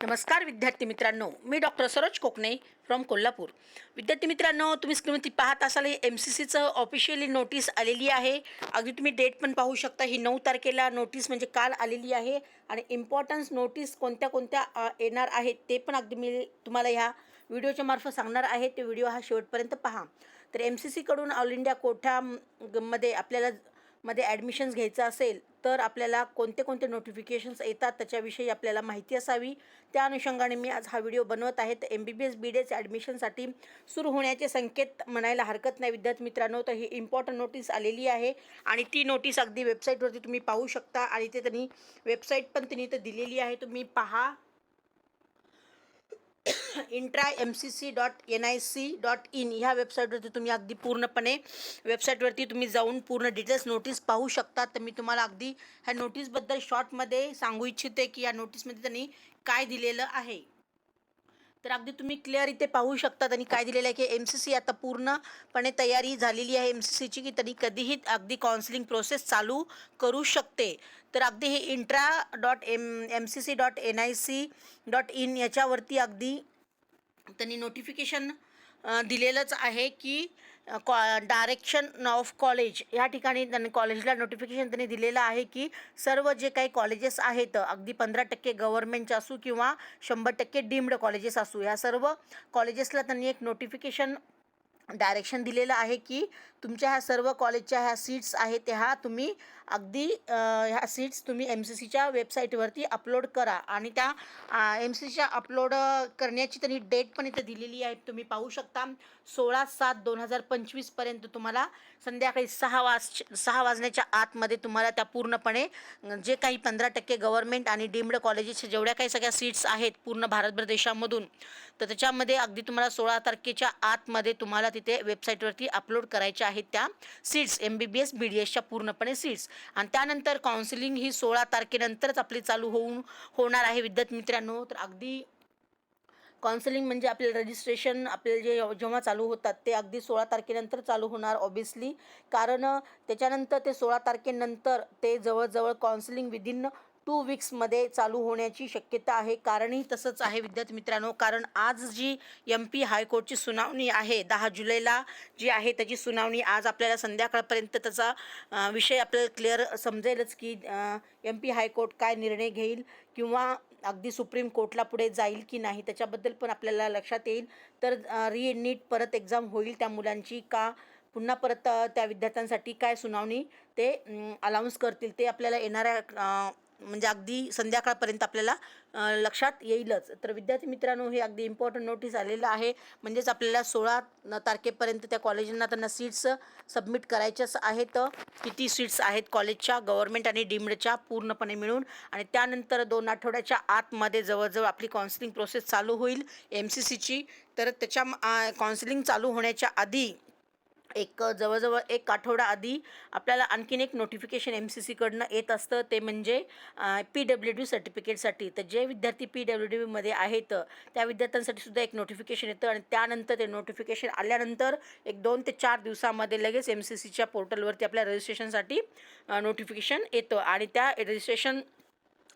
नमस्कार विद्यार्थी मित्रांनो. मी डॉक्टर सरोज कोकणे फ्रॉम कोल्हापूर. विद्यार्थी मित्रांनो तुम्ही स्क्रीनवरती पाहत असाल एम सी सीचं ऑफिशियली नोटीस आलेली आहे. अगदी तुम्ही डेट पण पाहू शकता ही नऊ तारखेला नोटीस म्हणजे काल आलेली आहे. आणि इम्पॉर्टन्स नोटीस कोणत्या कोणत्या येणार आहेत ते पण अगदी मी तुम्हाला ह्या व्हिडिओच्या मार्फत सांगणार आहे. ते व्हिडिओ हा शेवटपर्यंत पहा. तर एम सी सीकडून ऑल इंडिया कोठा मध्ये आपल्याला मध्ये ॲडमिशन्स घ्यायचं असेल तर आपल्याला कोणते कोणते नोटिफिकेशन्स येतात त्याच्याविषयी आपल्याला माहिती असावी. त्या अनुषंगाने मी आज हा व्हिडिओ बनवत आहे. तर एम बी बी एस बी डेच ॲडमिशनसाठी सुरू होण्याचे संकेत म्हणायला हरकत नाही विद्यार्थी मित्रांनो. तर ही इम्पॉर्टंट नोटीस आलेली आहे आणि ती नोटीस अगदी वेबसाईटवरती तुम्ही पाहू शकता आणि ते त्यांनी वेबसाईट पण त्यांनी इथं दिलेली आहे. तुम्ही पहा. Intra M C C dot N I C dot in ह्या वेबसाईटवरती तुम्ही अगदी पूर्णपणे वेबसाईटवरती तुम्ही जाऊन पूर्ण डिटेल्स नोटीस पाहू शकता. तर मी तुम्हाला अगदी ह्या नोटीसबद्दल शॉर्टमध्ये सांगू इच्छिते की या नोटीसमध्ये त्यांनी काय दिलेलं आहे. तर अगदी तुम्ही क्लिअर इथे पाहू शकतात आणि काय दिलेलं आहे की एम सी सी आता पूर्णपणे तयारी झालेली आहे एम सी सीची की त्यांनी कधीही अगदी काउन्सिलिंग प्रोसेस चालू करू शकते. तर अगदी हे intra dot M M C C dot N I C dot in याच्यावरती अगदी त्यांनी नोटिफिकेशन दिलेलंच आहे की कॉ डायरेक्शन ऑफ कॉलेज या ठिकाणी त्यांनी कॉलेजला नोटिफिकेशन त्यांनी दिलेलं आहे की सर्व जे काही कॉलेजेस आहेत अगदी पंधरा टक्के गव्हर्नमेंटचे असू किंवा शंभर टक्के डीम्ड कॉलेजेस असू ह्या सर्व कॉलेजेसला त्यांनी एक नोटिफिकेशन डायरेक्शन दिलेलं आहे की तुमच्या ह्या सर्व कॉलेजच्या ह्या सीट्स आहेत त्या ह्या तुम्ही अगदी ह्या सीट्स तुम्ही एम सी सीच्या वेबसाईटवरती अपलोड करा आणि त्या एम सी सीच्या अपलोड करण्याची त्यांनी डेट पण इथे दिलेली आहे तुम्ही पाहू शकता. सोळा सात दोन हजार पंचवीसपर्यंत तुम्हाला संध्याकाळी सहा वाज सहा वाजण्याच्या आतमध्ये तुम्हाला त्या पूर्णपणे जे काही पंधरा टक्के गव्हर्नमेंट आणि डीम्ड कॉलेजेसच्या जेवढ्या काही सगळ्या सीट्स आहेत पूर्ण भारतभर देशामधून तर त्याच्यामध्ये अगदी तुम्हाला सोळा तारखेच्या आतमध्ये तुम्हाला तिथे वेबसाईटवरती अपलोड करायच्या आहेत त्या seats M B B S B D एसच्या पूर्णपणे सीट्स आणि त्यानंतर काउन्सिलिंग ही सोळा तारखेनंतरच आपली चालू होऊन होणार आहे विद्यार्थी मित्रांनो. तर अगदी काउन्सिलिंग म्हणजे आपलं रजिस्ट्रेशन आपले जे जेव्हा चालू होतात ते अगदी सोळा तारखेनंतर चालू होणार ऑब्विसली कारण त्याच्यानंतर ते सोळा तारखेनंतर ते जवळजवळ काउन्सिलिंग विदिन टू वीक्समध्ये चालू होण्याची शक्यता आहे. कारणही तसंच आहे विद्यार्थी मित्रांनो. कारण आज जी एम पी हायकोर्टची सुनावणी आहे दहा जुलैला जी आहे त्याची सुनावणी आज आपल्याला संध्याकाळपर्यंत त्याचा विषय आपल्याला क्लिअर समजेलच की एम पी हायकोर्ट काय निर्णय घेईल किंवा अगदी सुप्रीम कोर्टला पुढे जाईल की नाही त्याच्याबद्दल पण आपल्याला लक्षात येईल. तर री नीट परत एक्झाम होईल त्या मुलांची का? पुन्हा परत त्या विद्यार्थ्यांसाठी काय सुनावणी? ते अलाउन्स करतील. ते आपल्याला येणाऱ्या म्हणजे अगदी संध्याकाळपर्यंत आपल्याला लक्षात येईलच. तर विद्यार्थी मित्रांनो हे अगदी इम्पॉर्टंट नोटीस आलेलं आहे. म्हणजेच आपल्याला सोळा तारखेपर्यंत त्या कॉलेजांना त्यांना सीट्स सबमिट करायच्याच आहेत. किती सीट्स आहेत कॉलेजच्या गव्हर्नमेंट आणि डीम्डच्या पूर्णपणे मिळून. आणि त्यानंतर दोन आठवड्याच्या आतमध्ये जवळजवळ आपली काउन्सिलिंग प्रोसेस चालू होईल. एम सी सीची तर त्याच्या काउन्सिलिंग चालू होण्याच्या आधी एक जवळजवळ एक आठवडा आधी आपल्याला आणखीन एक नोटिफिकेशन एम सी सीकडनं येत असतं. ते म्हणजे पी डब्ल्यू डी सर्टिफिकेटसाठी तर जे विद्यार्थी पी डब्ल्यू डीमध्ये आहेत त्या विद्यार्थ्यांसाठी सुद्धा एक नोटिफिकेशन येतं आणि त्यानंतर ते नोटिफिकेशन आल्यानंतर एक दोन ते चार दिवसामध्ये लगेच एम सी सीच्या पोर्टलवरती आपल्या रजिस्ट्रेशनसाठी नोटिफिकेशन येतं. आणि त्या रजिस्ट्रेशन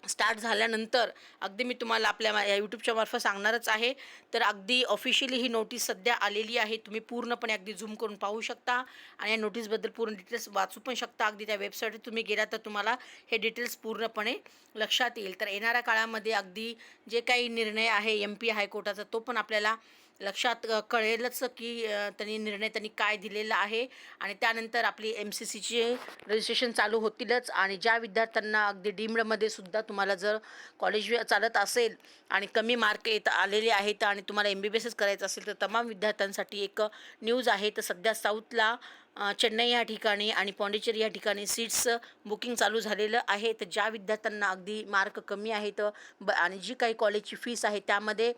स्टार्ट झाल्यानंतर अगदी मी तुम्हाला आपल्या या यूट्यूबच्या मार्फत सांगणारच आहे. तर अगदी ऑफिशियली ही नोटीस सध्या आलेली आहे. तुम्ही पूर्णपणे अगदी झूम करून पाहू शकता आणि या नोटीसबद्दल पूर्ण डिटेल्स वाचू पण शकता. अगदी त्या वेबसाईटवर तुम्ही गेला तर तुम्हाला हे डिटेल्स पूर्णपणे लक्षात येईल. तर येणाऱ्या काळामध्ये अगदी जे काही निर्णय आहे एम पी हायकोर्टाचा तो पण आपल्याला लक्षात कळेलच की त्यांनी निर्णय त्यांनी काय दिलेला आहे. आणि त्यानंतर आपली एम सी सीचे रजिस्ट्रेशन चालू होतीलच. आणि ज्या विद्यार्थ्यांना अगदी डीम्डमध्ये सुद्धा तुम्हाला जर कॉलेज चालत असेल आणि कमी मार्क येत आलेले आहेत आणि तुम्हाला एम बी बी एसच करायचं असेल तर तमाम विद्यार्थ्यांसाठी एक न्यूज आहे. तर सध्या साऊथला चेन्नई या ठिकाणी आणि पॉंडिचेरी या ठिकाणी सीट्स बुकिंग चालू झालेलं आहे. तर ज्या विद्यार्थ्यांना अगदी मार्क कमी आहेत ब आणि जी काही कॉलेजची फीस आहे त्यामध्ये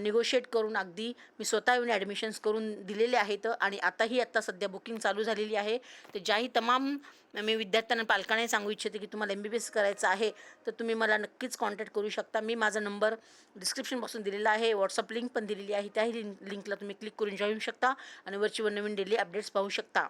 निगोशिएट करून अगदी मी स्वतः येऊन ॲडमिशन्स करून दिलेले आहेत आणि आताही आत्ता सध्या बुकिंग चालू झालेली आहे. तर ज्याही तमाम मी विद्यार्थ्यांना पालकांनाही सांगू इच्छिते की तुम्हाला एम बी बी एस करायचं आहे तर तुम्ही मला नक्कीच कॉन्टॅक्ट करू शकता. मी माझा नंबर डिस्क्रिप्शन दिलेला आहे व्हॉट्सअप लिंक पण दिलेली आहे त्याही लिंक लिंकला तुम्ही क्लिक करून जॉईन शकता आणि वरची व नवीन डेली अपडेट्स पाहू शकता.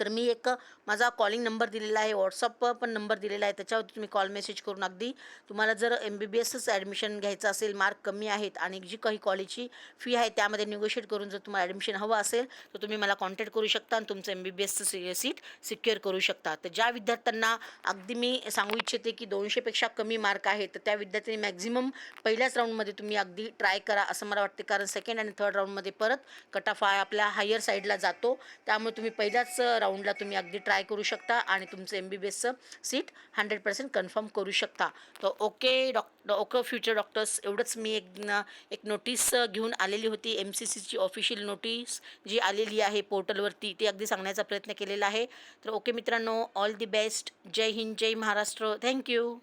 तर मी एक माझा कॉलिंग नंबर दिलेला आहे व्हॉट्सअप पण नंबर दिलेला आहे त्याच्यावरती तुम्ही कॉल मेसेज करून अगदी तुम्हाला जर एम बी बी एसच ॲडमिशन घ्यायचं असेल मार्क कमी आहेत आणि जी काही कॉलेजची फी आहे त्यामध्ये निगोशिएट करून जर तुम्हाला ॲडमिशन हवं असेल तर तुम्ही मला कॉन्टॅक्ट करू शकता आणि तुमचं एम बी बी एसचं सी सीट सिक्युअर करू शकता. तर ज्या विद्यार्थ्यांना अगदी मी सांगू इच्छिते की दोनशेपेक्षा कमी मार्क आहेत तर त्या विद्यार्थ्यांनी मॅक्झिमम पहिल्याच राऊंडमध्ये तुम्ही अगदी ट्राय करा असं मला वाटते. कारण सेकंड आणि थर्ड राऊंडमध्ये परत कट ऑफ आपल्या हायर साईडला जातो. त्यामुळे तुम्ही पहिल्याच राऊंडला तुम्ही अगदी ट्राय करू शकता आणि तुमचं एम बी बी एसचं सीट हंड्रेड पर्सेंट कन्फर्म करू शकता. तर okay doctor okay future doctors एवढंच मी एक न- एक नोटीस घेऊन आलेली होती. एम सी सीची ऑफिशियल नोटीस जी आलेली आहे पोर्टलवरती ती अगदी सांगण्याचा प्रयत्न केलेला आहे. तर ओके मित्रांनो ऑल दी बेस्ट जय हिंद जय महाराष्ट्र. Thank you